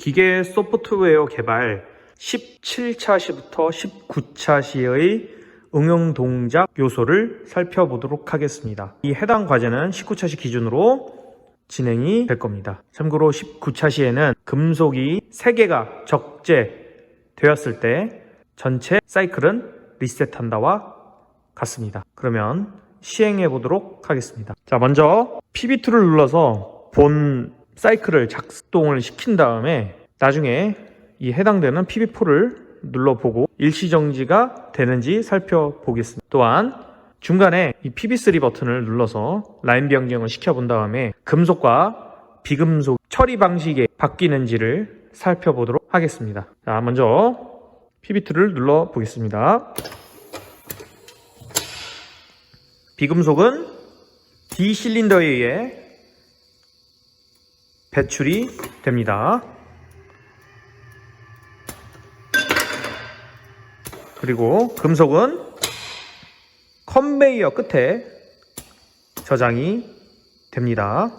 기계 소프트웨어 개발 17차 시부터 19차 시의 응용 동작 요소를 살펴보도록 하겠습니다. 이 해당 과제는 19차 시 기준으로 진행이 될 겁니다. 참고로 19차 시에는 금속이 3개가 적재되었을 때 전체 사이클은 리셋한다와 같습니다. 그러면 시행해 보도록 하겠습니다. 자, 먼저 PB2를 눌러서 본 사이클을 작동을 시킨 다음에 나중에 이 해당되는 PB4를 눌러보고 일시정지가 되는지 살펴보겠습니다. 또한 중간에 이 PB3 버튼을 눌러서 라인 변경을 시켜본 다음에 금속과 비금속 처리 방식이 바뀌는지를 살펴보도록 하겠습니다. 자, 먼저 PB2를 눌러보겠습니다. 비금속은 D 실린더에 의해 배출이 됩니다. 그리고 금속은 컨베이어 끝에 저장이 됩니다.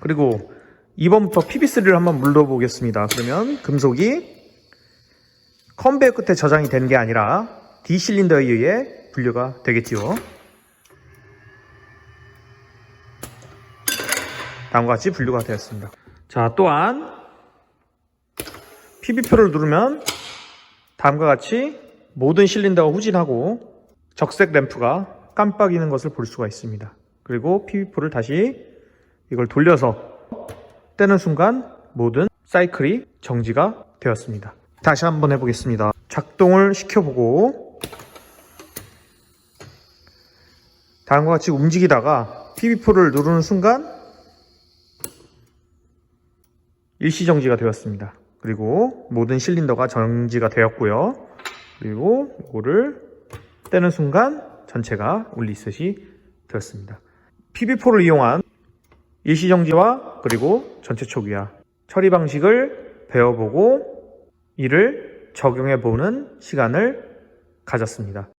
그리고 2번부터 PB3를 한번 물어보겠습니다. 그러면 금속이 컨베이어 끝에 저장이 된 게 아니라 D 실린더에 의해 분류가 되겠지요. 다음과 같이 분류가 되었습니다. 자, 또한 PB표를 누르면 다음과 같이 모든 실린더가 후진하고 적색 램프가 깜빡이는 것을 볼 수가 있습니다. 그리고 PB4를 다시 이걸 돌려서 떼는 순간 모든 사이클이 정지가 되었습니다. 다시 한번 해보겠습니다. 작동을 시켜보고 다음과 같이 움직이다가 PB4를 누르는 순간 일시 정지가 되었습니다. 그리고 모든 실린더가 정지가 되었고요. 그리고 이거를 떼는 순간 전체가 울리셋이 되었습니다. PB4를 이용한 일시 정지와 그리고 전체 초기화 처리 방식을 배워보고 이를 적용해보는 시간을 가졌습니다.